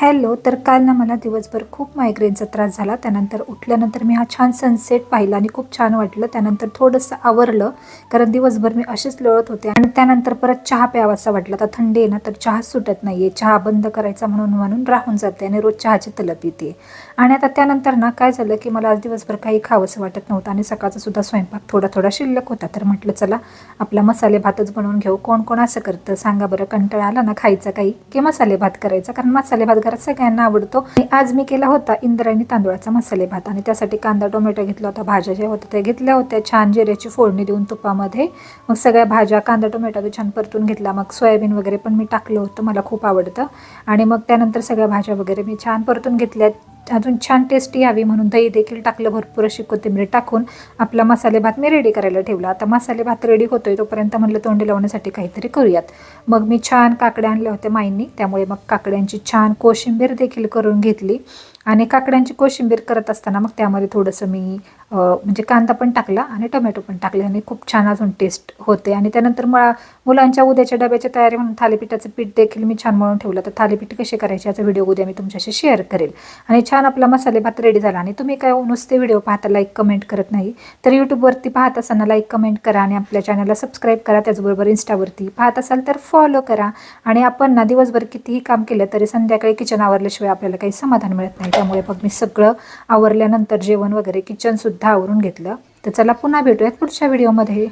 Hello तर काल ना मला दिवसभर खूप मायग्रेनचा त्रास झाला. त्यानंतर उठल्यानंतर मी हा छान सनसेट पाहिला आणि खूप छान वाटलं. त्यानंतर थोडंसं आवरलं कारण दिवसभर मी अशीच लोळत होते. आणि त्यानंतर परत चहा प्यावासा वाटला. तर थंडी आहे ना तर चहा सुटत नाही आहे चहा बंद करायचा म्हणून म्हणून राहून जाते आणि रोज चहाची तलप येते. आणि आता त्यानंतर ना काय झालं की मला आज दिवसभर काही खावंसं वाटत नव्हतं आणि सकाळचा सुद्धा स्वयंपाक थोडा थोडा शिल्लक होता. तर म्हटलं चला आपला मसाले भातच बनवून घेऊ. कोण कोण असं करतं? सांगा बरं कंटाळा आला ना खायचा काही? की मसाले भात करायचा? कारण मसाले भात तर सगळ्यांना आवडतो. आणि आज मी केला होता इंद्रायणी तांदूळाचा मसाले भात. आणि त्यासाठी कांदा टोमॅटो घेतला होता भाज्या ज्या होत्या त्या घेतल्या होत्या. छान जिऱ्याची फोडणी देऊन तुपामध्ये. मग सगळ्या भाज्या कांदा टोमॅटो छान परतून घेतला. मग सोयाबीन वगैरे पण मी टाकलं होतं मला खूप आवडतं. आणि मग त्यानंतर सगळ्या भाज्या वगैरे मी छान परतून घेतल्या अजून छान टेस्टी यावी म्हणून दही देखील टाकलं भरपूर अशी कोथिंबीर टाकून आपला मसाले भात मी रेडी करायला ठेवला. आता मसाले भात रेडी होतोय तोपर्यंत म्हणलं तोंडी लावण्यासाठी काहीतरी करूयात. मग मी छान काकड्या आणल्या होत्या माईंनी त्यामुळे मग काकड्यांची छान कोशिंबीर देखील करून घेतली. आणि काकड्यांची कोशिंबीर करत असताना मग त्यामध्ये थोडंसं मी म्हणजे कांदा पण टाकला आणि टोमॅटो पण टाकले आणि खूप छान अजून टेस्ट होते. आणि त्यानंतर मला मुलांच्या उद्याच्या डब्याच्या तयारी म्हणून थालीपीठाचं पीठ देखील मी छान मळून ठेवलं. तर थालीपीठ कसे करायचे याचा व्हिडिओ उद्या मी तुमच्याशी शेअर करेल. आणि छान आपला मसाले भात रेडी झाला. आणि तुम्ही काय नुसते व्हिडिओ पाहता लाईक कमेंट करत नाही तर यूट्यूबवरती पाहत असताना लाईक कमेंट करा आणि आपल्या चॅनलला सबस्क्राईब करा. त्याचबरोबर इन्स्टावरती पाहत असाल तर फॉलो करा. आणि आपण ना दिवसभर कितीही काम केलं तरी संध्याकाळी किचन आवरल्याशिवाय आपल्याला काही समाधान मिळत नाही. त्यामुळे मग मी सगळं आवरल्यानंतर जेवण वगैरे किचनसुद्धा आवरून घेतलं. तर चला पुन्हा भेटूयात पुढच्या व्हिडिओमध्ये